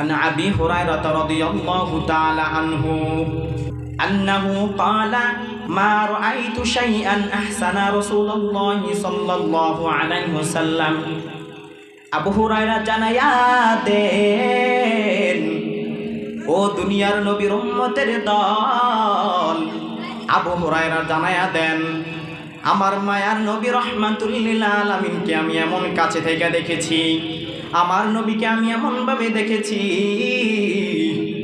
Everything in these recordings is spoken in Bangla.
عن أبي هريرة رضي الله تعالى عنه أنه قال ما رأيت شيئا أحسن رسول الله صلى الله عليه وسلم আবু হুরায়রা জানায়া দেন ও দুনিয়ার নবীর উম্মতের দল আবু হুরায়রা জানায়া দেন আমার মায়ার নবী রহমাতুল্লিল আলামিনকে আমি এমন কাছে থেকে দেখেছি আমার নবীকে আমি এমনভাবে দেখেছি।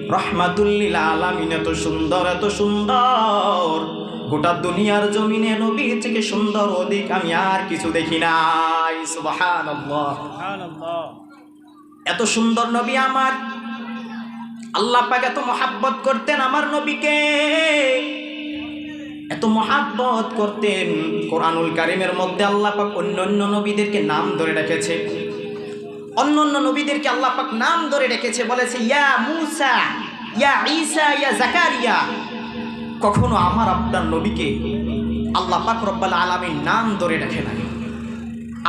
রহমাতুল্লিল আলামিন এত সুন্দর এত সুন্দর। গোটা দুনিয়ার জমিনে নবীর থেকে সুন্দর অধিক আমি আর কিছু দেখি নাই। এত সুন্দর নবী আমার। আল্লাহ পাক এত মহাব্বত করতেন আমার নবীকে। এত মহাব্বত করতেন। কোরআনুল কারিমের মধ্যে আল্লাহ পাক অন্য অন্য নবীদেরকে নাম ধরে রেখেছে। অন্য অন্য নবীদেরকে আল্লাহ পাক নাম ধরে রেখেছে বলেছে, ইয়া মুসা, ইয়া ঈসা, ইয়া জাকারিয়া। কখনো আমার আপনার নবীকে আল্লাহ পাক রব্বাল আলামিন নাম ধরে রেখে নাই।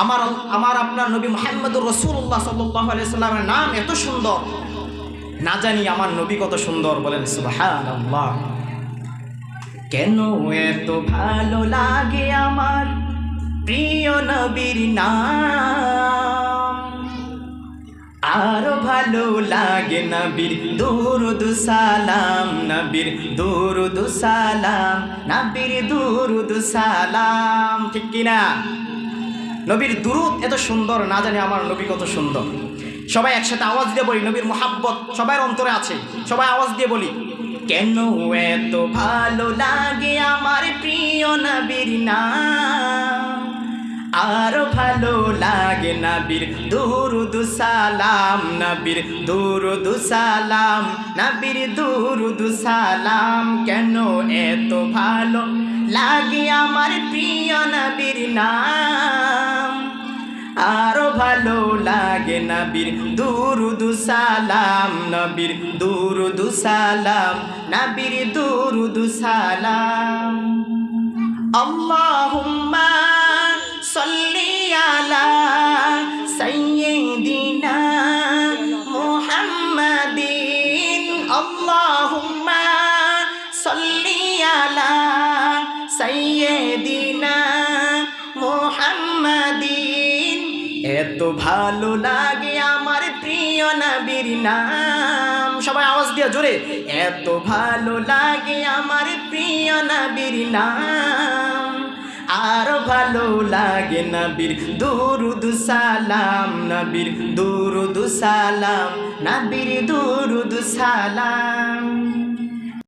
আমার আমার আপনার নবী মোহাম্মদুর রসুল্লাহ সাল্লামের নাম এত সুন্দর। না জানি আমার নবী কত সুন্দর, বলেন, সুবহানাল্লাহ। কেন এত ভালো লাগে আমার প্রিয় নবীর নাম? আরও ভালো লাগে নবীর। দুরুদ সালাম, নবীর দুরুদ সালাম, নবীর দুরুদ সালাম। ঠিক কিনা? নবীর দুরুদ এত সুন্দর, না জানি আমার নবী কত সুন্দর। সবাই একসাথে আওয়াজ দিয়ে বলি, নবীর মোহাব্বত সবার অন্তরে আছে। সবাই আওয়াজ দিয়ে বলি, কেন এত ভালো লাগে আমার প্রিয় নবীর নাম? আরও ভালো লাগে নবীর। দুরুদ সালাম, নবীর। দুরুদ সালাম, নবীর দুরুদ সালাম কেন এত ভালো লাগে আমার প্রিয় নবীর নাম? আরও ভালো লাগে নবীর। দুরুদ সালাম, নবীর। দুরুদ সালাম, নবীর দুরুদ সালাম। আল্লাহুম্মা সাইয়্যিদিনা মুহাম্মাদিন। এত ভালো লাগে আমার প্রিয় নবীর নাম। সবাই আওয়াজ দিয়ে জোরে। এত ভালো লাগে আমার প্রিয় নবীর নাম। আর ভালো লাগে নবীর দুরুদ সালাম, নবীর দুরুদ সালাম, নবীর দুরুদ সালাম।